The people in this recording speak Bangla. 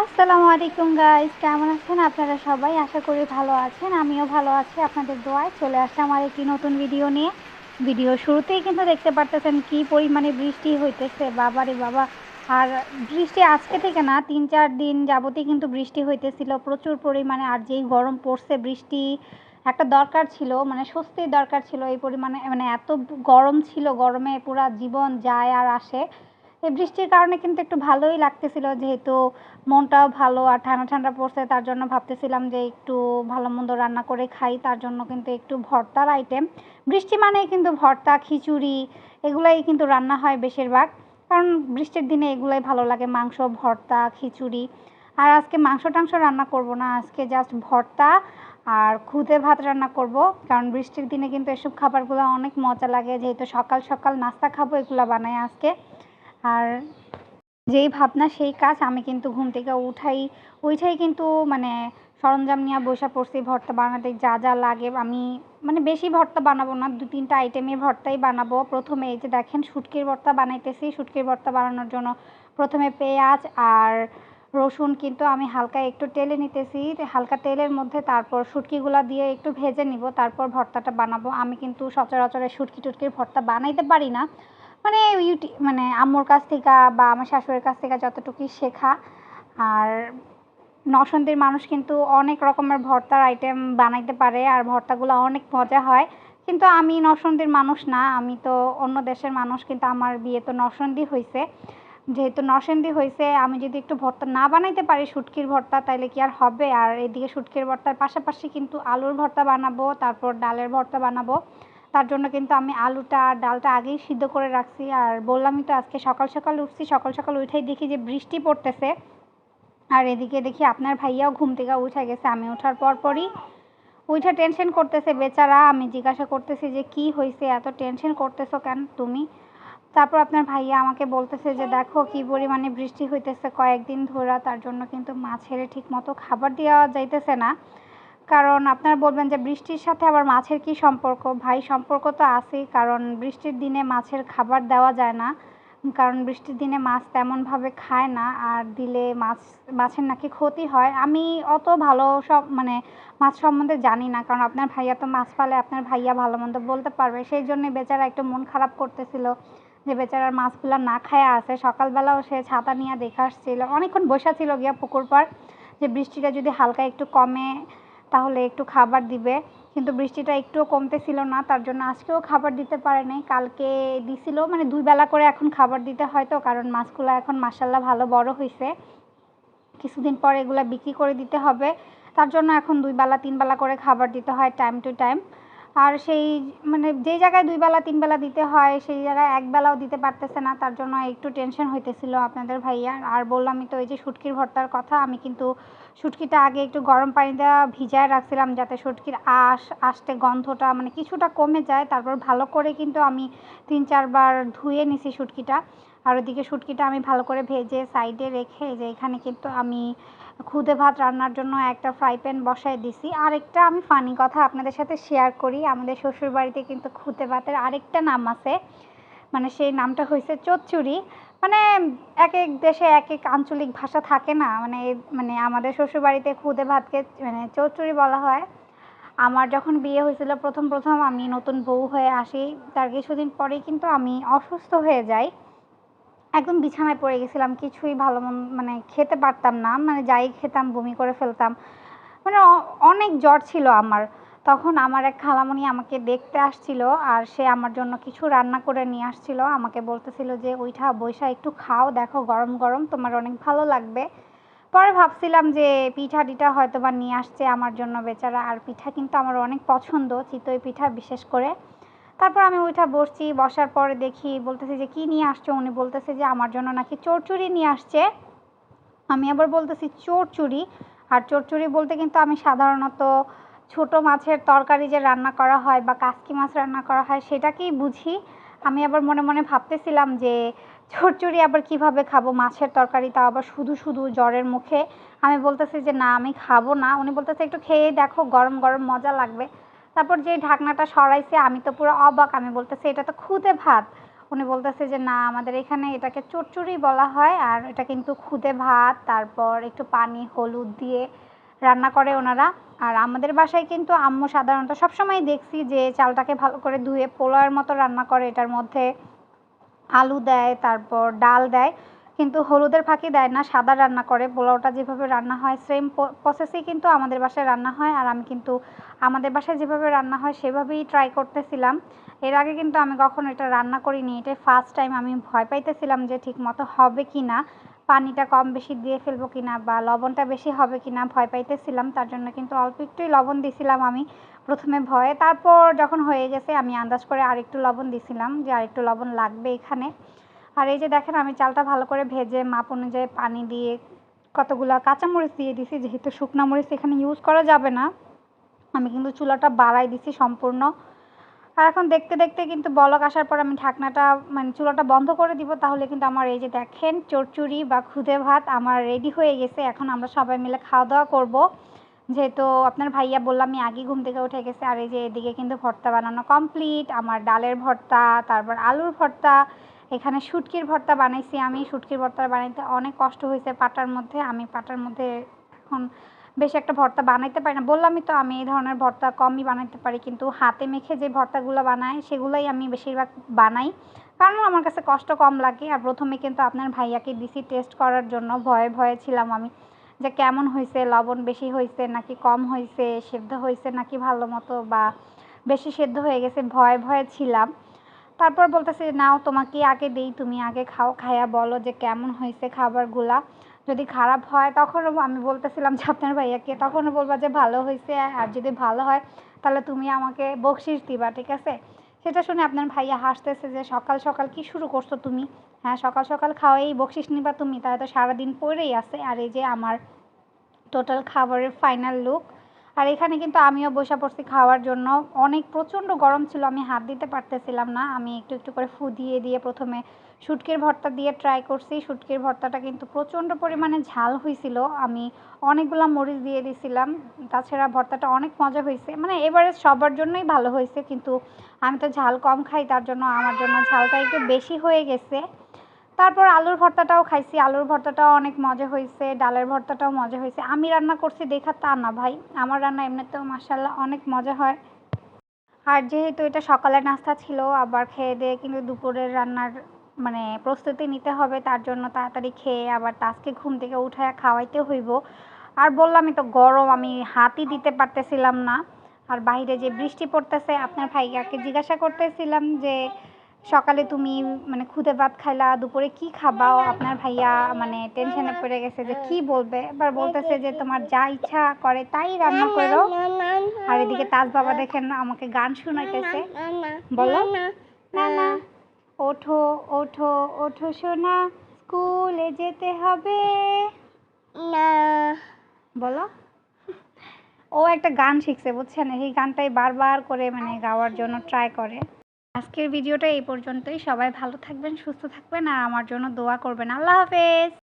আসসালামু আলাইকুম গাইস কেমন আছেন? আপনারা সবাই আশা করি ভালো আছেন, আমিও ভালো আছি আপনাদের দোয়ায়। চলে আসলাম আর একটি নতুন ভিডিও নিয়ে। ভিডিও শুরুতেই কিন্তু দেখতে পারতেছেন কি পরিমাণে বৃষ্টি হইতেছে। বাবারে বাবা, আর বৃষ্টি আজকে থেকে না, তিন চার দিন যাবতই কিন্তু বৃষ্টি হইতেছিল। প্রচুর পরিমাণে, আর যেই গরম পড়ছে, বৃষ্টি একটা দরকার ছিল মানে স্বস্তির দরকার ছিল এই পরিমাণে মানে এত গরম ছিল, গরমে পুরা জীবন যায় আর আসে। এই বৃষ্টির কারণে কিন্তু একটু ভালোই লাগতেছিল, যেহেতু মনটাও ভালো আর ঠান্ডা ঠান্ডা পড়ছে, তার জন্য ভাবতেছিলাম যে একটু ভালো মন্দ রান্না করে খাই, তার জন্য কিন্তু একটু ভর্তার আইটেম বৃষ্টি মানেই কিন্তু ভর্তা, খিচুড়ি, এগুলাই কিন্তু রান্না হয় বেশিরভাগ। কারণ বৃষ্টির দিনে এগুলাই ভালো লাগে, মাংস, ভর্তা, খিচুড়ি। আর আজকে মাংস টাংস রান্না করব না, আজকে জাস্ট ভর্তা আর খুদে ভাত রান্না করব। কারণ বৃষ্টির দিনে কিন্তু এসব খাবারগুলো অনেক মজা লাগে, যেহেতু সকাল সকাল নাস্তা খাব, এগুলো বানাই আজকে। আর যেই ভাবনা, সেই কাজ আমি কিন্তু ঘুম থেকে উঠাই। উঠাই কিন্তু মানে সরঞ্জাম নিয়ে বসে পড়ছি, ভর্তা বানাতে যা যা লাগে। আমি মানে বেশি ভর্তা বানাবো না, দু, তিনটা আইটেমের ভর্তাই বানাবো। প্রথমে এই যে দেখেন, শুটকির ভর্তা বানাইতেছি, শুটকির ভর্তা বানানোর জন্য প্রথমে পেঁয়াজ আর রসুন কিন্তু আমি হালকা একটু তেলে নিতেছি। হালকা তেলের মধ্যে তারপর শুটকিগুলো দিয়ে একটু ভেজে নিব, তারপর ভর্তাটা বানাবো। আমি কিন্তু সচরাচর শুটকি টুটকির ভর্তা বানাইতে পারি না। মানে ইউটি মানে আম্মুর কাছ থেকে বা আমার শাশুড়ির কাছ থেকে যতটুকুই শেখা। আর নরসিংদীর মানুষ কিন্তু অনেক রকমের ভর্তার আইটেম বানাইতে পারে আর ভর্তাগুলো অনেক মজা হয়। কিন্তু আমি নরসিংদীর মানুষ না, আমি তো অন্য দেশের মানুষ, কিন্তু আমার বিয়ে তো নরসিংদী হয়েছে যেহেতু নরসিংদী হয়েছে আমি যদি একটু ভর্তা না বানাইতে পারি শুটকির ভর্তা, তাইলে কি আর হবে? আর এদিকে শুটকির ভর্তার পাশাপাশি কিন্তু আলুর ভর্তা বানাবো, তারপর ডালের ভর্তা বানাবো। তার জন্য কিন্তু আমি আলুটা আর ডালটা আগেই সিদ্ধ করে রাখছি। আর বললামই তো আজকে সকাল সকাল উঠছি, সকাল সকাল উঠেই দেখি যে বৃষ্টি পড়তেছে। আর এদিকে দেখি আপনার ভাইয়াও ঘুম থেকে উঠে গেছে। আমি ওঠার পর পরই উঠে টেনশন করতেছে বেচারা। আমি জিজ্ঞাসা করতেছি যে কি হয়েছে এত টেনশন করতেছো কেন তুমি? তারপর আপনার ভাইয়া আমাকে বলতেছে যে দেখো কি পরিমাণে বৃষ্টি হইতেছে কয়েকদিন ধরে, তার জন্য কিন্তু মাছের ঠিক মতো খাবার দেওয়া যাইতেছে না। কারণ আপনারা বলবেন যে বৃষ্টির সাথে আবার মাছের কি সম্পর্ক? ভাই, সম্পর্ক তো আছেই, কারণ বৃষ্টির দিনে মাছের খাবার দেওয়া যায় না। কারণ বৃষ্টির দিনে মাছ তেমনভাবে খায় না, আর দিলে মাছ, মাছের নাকি ক্ষতি হয়। আমি অত ভালো সব মানে মাছ সম্বন্ধে জানি না, কারণ আপনার ভাইয়া তো মাছ পালে আপনার ভাইয়া ভালো মন্দ বলতে পারবে। সেই জন্যে বেচারা একটু মন খারাপ করতেছিল যে বেচারার মাছগুলো না খায়া আছে। সকালবেলাও সে ছাতা নিয়ে দেখে আসছিল। অনেকক্ষণ বসা ছিল গিয়া পুকুর পাড় যে বৃষ্টিটা যদি হালকা একটু কমে তাহলে একটু খাবার দিবে। কিন্তু বৃষ্টিটা একটুও কমতেছিল না, তার জন্য আজকেও খাবার দিতে পারে নাই। কালকে দিছিল মানে দুই বেলা করে এখন খাবার দিতে হয় তো, কারণ মাছগুলো এখন মাসাল্লাহ ভালো বড় হয়েছে কিছুদিন পরে এগুলো বিক্রি করে দিতে হবে। তার জন্য এখন দুই বেলা, তিন বেলা করে খাবার দিতে হয় টাইম টু টাইম আর সেই মানে যেই জায়গায় দুই বেলা, তিন বেলা দিতে হয়, সেই জায়গায় এক বেলাও দিতে পারতেছে না। তার জন্য একটু টেনশন হইতেছিল আপনাদের ভাইয়া আর বললামই তো এই যে শুটকির ভর্তার কথা, আমি কিন্তু শুটকিটা আগে একটু গরম পানি দেওয়া ভিজায় রাখছিলাম যাতে শুটকির আঁশ, আষ্টে গন্ধটা মানে কিছুটা কমে যায়। তারপর ভালো করে কিন্তু আমি তিন, চারবার ধুয়ে নিছি শুটকিটা। আর ওদিকে শুটকিটা আমি ভালো করে ভেজে সাইডে রেখে যে এখানে কিন্তু আমি খুদে ভাত রান্নার জন্য একটা ফ্রাই প্যান বসায় দিছি। আরেকটা আমি ফানি কথা আপনাদের সাথে শেয়ার করি। আমাদের শ্বশুরবাড়িতে কিন্তু খুদে ভাতের আরেকটা নাম আছে। মানে সেই নামটা হয়েছে চচ্চড়ি। মানে এক এক দেশে এক এক আঞ্চলিক ভাষা থাকে না। মানে মানে আমাদের শ্বশুরবাড়িতে খুদে ভাতকে মানে চচ্চড়ি বলা হয়। আমার যখন বিয়ে হয়েছিল প্রথম প্রথম আমি নতুন বউ হয়ে আসি। তার কিছুদিন পরেই কিন্তু আমি অসুস্থ হয়ে যাই। একদম বিছানায় পড়ে গেছিলাম, কিছুই ভালো মানে খেতে পারতাম না মানে যাই খেতাম, বমি করে ফেলতাম। মানে অনেক জ্বর ছিল আমার। তখন আমার এক খালামণি আমাকে দেখতে আসছিল আর সে আমার জন্য কিছু রান্না করে নিয়ে আসছিল। আমাকে বলতেছিল যে ওইটা বৈশা, একটু খাও, দেখো গরম গরম, তোমার অনেক ভালো লাগবে। পরে ভাবছিলাম যে, পিঠা টিঠা হয়তো বা নিয়ে আসছে আমার জন্য বেচারা। আর পিঠা কিন্তু আমার অনেক পছন্দ, চিতই পিঠা বিশেষ করে। তারপর আমি ওইটা বসছি, বসার পরে দেখি বলতেছে যে, কী নিয়ে আসছো? উনি বলতেছে যে, আমার জন্য নাকি চোরচুরি নিয়ে আসছে। আমি আবার বলতেছি, চোরচুরি? আর চোরচুরি বলতে কিন্তু আমি সাধারণত ছোট মাছের তরকারি যে রান্না করা হয় বা কাসকি মাছ রান্না করা হয় সেটাকেই বুঝি। আমি আবার মনে মনে ভাবতেছিলাম যে চচ্চড়ি আবার কীভাবে খাব? মাছের তরকারি তাও আবার শুধু শুধু জ্বরের মুখে। আমি বলতেছি যে, না, আমি খাব না। উনি বলতেছে, একটু খেয়ে দেখো, গরম গরম মজা লাগবে। তারপর যে ঢাকনাটা সরাইছে, আমি তো পুরো অবাক। আমি বলতেছি, এটা তো খুদে ভাত। উনি বলতেছে যে, না, আমাদের এখানে এটাকে চচ্চড়ি বলা হয়, আর এটা কিন্তু খুদে ভাত। তারপর একটু পানি, হলুদ দিয়ে রান্না করে ওনারা। আর আমাদের বাসায় কিন্তু আম্মু সাধারণত সবসময় দেখছি যে, চালটাকে ভালো করে ধুয়ে পোলাওয়ের মতো রান্না করে। এটার মধ্যে আলু দেয়, তারপর ডাল দেয়। কিন্তু হলুদের ফাঁকি দেয় না, সাদা রান্না করে। পোলাওটা যেভাবে রান্না হয় সেম প্রসেসেই কিন্তু আমাদের বাসায় রান্না হয়। আর আমি কিন্তু আমাদের বাসায় যেভাবে রান্না হয়, সেভাবেই ট্রাই করতেছিলাম। এর আগে কিন্তু আমি কখনো এটা রান্না করিনি। এটাই ফার্স্ট টাইম আমি ভয় পাইতেছিলাম যে ঠিক মতো হবে কি না পানিটা কম বেশি দিয়ে ফেলব কি না বা লবণটা বেশি হবে কি না ভয় পাইতেছিলাম। তার জন্য কিন্তু অল্প একটুই লবণ দিছিলাম আমি প্রথমে ভয়ে। তারপর যখন হয়ে গেছে, আমি আন্দাজ করে আরেকটু লবণ দিছিলাম যে আরেকটু লবণ লাগবে এখানে। আর এই যে দেখেন, আমি চালটা ভালো করে ভেজে মাপ অনুযায়ী পানি দিয়ে কতগুলো কাঁচামরিচ দিয়ে দিছি। যেহেতু শুকনা মরিচ এখানে ইউজ করা যাবে না, আমি কিন্তু চুলাটা বাড়াই দিছি সম্পূর্ণ। আর এখন দেখতে দেখতে কিন্তু বলক আসার পর আমি ঢাকনাটা মানে চুলাটা বন্ধ করে দিব, তাহলে কিন্তু আমার এই যে দেখেন চচ্চড়ি বা খুদে ভাত আমার রেডি হয়ে গেছে। এখন আমরা সবাই মিলে খাওয়া দাওয়া করব। যেহেতু আপনার ভাইয়া বললাম আমি আগে ঘুম থেকে উঠে গেছে। আর এই যে এদিকে কিন্তু ভর্তা বানানো কমপ্লিট আমার ডালের ভর্তা, তারপর আলুর ভর্তা এখানে শুটকির ভর্তা বানাইছি আমি। শুটকির ভর্তা বানাইতে অনেক কষ্ট হয়েছে পাটার মধ্যে। আমি পাটার মধ্যে এখন বেশি একটা ভর্তা বানাইতে পারি না। বললামই তো আমি এই ধরনের ভর্তা কমই বানাইতে পারি, কিন্তু হাতে মেখে যে ভর্তাগুলো বানাই, সেগুলোই আমি বেশিরভাগ বানাই। কারণ আমার কাছে কষ্ট কম লাগে। আর প্রথমে কিন্তু আপনার ভাইয়াকে দিছি টেস্ট করার জন্য। ভয়ে ভয়ে ছিলাম আমি যে কেমন হয়েছে লবণ বেশি হয়েছে নাকি কম হয়েছে সেদ্ধ হয়েছে নাকি ভালো মতো বা বেশি সেদ্ধ হয়ে গেছে, ভয়ে ভয়ে ছিলাম। তারপর বলতেছে, নাও, তোমাকে আগে দেই, তুমি আগে খাও খাইয়া বলো যে কেমন হয়েছে খাবারগুলা। যদি খারাপ হয় তখনও আমি বলতেছিলাম যে, আপনার ভাইয়াকে তখনও বলবা যে ভালো হয়েছে, আর যদি ভালো হয়, তাহলে তুমি আমাকে বকশিস দিবা, ঠিক আছে? সেটা শুনে আপনার ভাইয়া হাসতেছে যে, সকাল সকাল কি শুরু করছ তুমি? হ্যাঁ সকাল সকাল খাওয়াই বকশিস নিবা তুমি, তাহলে তো সারাদিন পরেই আছে। আর এই যে আমার টোটাল খাবারের ফাইনাল লুক আর এখানে কিন্তু আমিও বসে পড়ছি খাওয়ার জন্য। অনেক প্রচণ্ড গরম ছিল, আমি হাত দিতে পারতেছিলাম না। আমি একটু একটু করে ফু দিয়ে দিয়ে প্রথমে শুটকির ভর্তা দিয়ে ট্রাই করছি। শুটকির ভর্তাটা কিন্তু প্রচণ্ড পরিমাণে ঝাল হয়েছিল আমি অনেকগুলো মরিচ দিয়ে দিছিলাম। তাছাড়া ভর্তাটা অনেক মজা হয়েছে মানে এবারে সবার জন্যই ভালো হয়েছে কিন্তু আমি তো ঝাল কম খাই, তার জন্য আমার জন্য ঝালটা একটু বেশি হয়ে গেছে। তারপর আলুর ভর্তাটাও খাইছি। আলুর ভর্তাটাও অনেক মজা হয়েছে ডালের ভর্তাটাও মজা হয়েছে আমি রান্না করছি দেখা তা না ভাই, আমার রান্না এমনিতেও মাসাল্লাহ অনেক মজা হয়। আর যেহেতু এটা সকালের নাস্তা ছিল, আবার খেয়ে দিয়ে কিন্তু দুপুরের রান্নার মানে প্রস্তুতি নিতে হবে, তার জন্য তাড়াতাড়ি খেয়ে আবার তাজকে ঘুম থেকে উঠায় খাওয়াইতে হইব। আর বললামই তো গরম, আমি হাতই দিতে পারতেছিলাম না। আর বাইরে যে বৃষ্টি পড়তেছে, আপনার ভাইয়াকে জিজ্ঞাসা করতেছিলাম যে সকালে তুমি মানে খুদে ভাত খাইলা দুপুরে কি খাবাও আপনার ভাইয়া মানে টেনশনে পড়ে গেছে যে কি বলবে? এবার বলতেছে যে তোমার যা ইচ্ছা করে তাই রান্না করো। আর এদিকে তাজ বাবা দেখেন আমাকে গান শোনাইতেছে। বলো। না না ওঠো ওঠো ওঠো সোনা স্কুলে যেতে হবে। না। বলো। ও একটা গান শিখছে বুঝছেন? এই গানটাই বারবার করে মানে গাওয়ার জন্য ট্রাই করে। আজকের ভিডিওটা এই পর্যন্তই। সবাই ভালো থাকবেন, সুস্থ থাকবেন আর আমার জন্য দোয়া করবেন। আল্লাহ হাফেজ!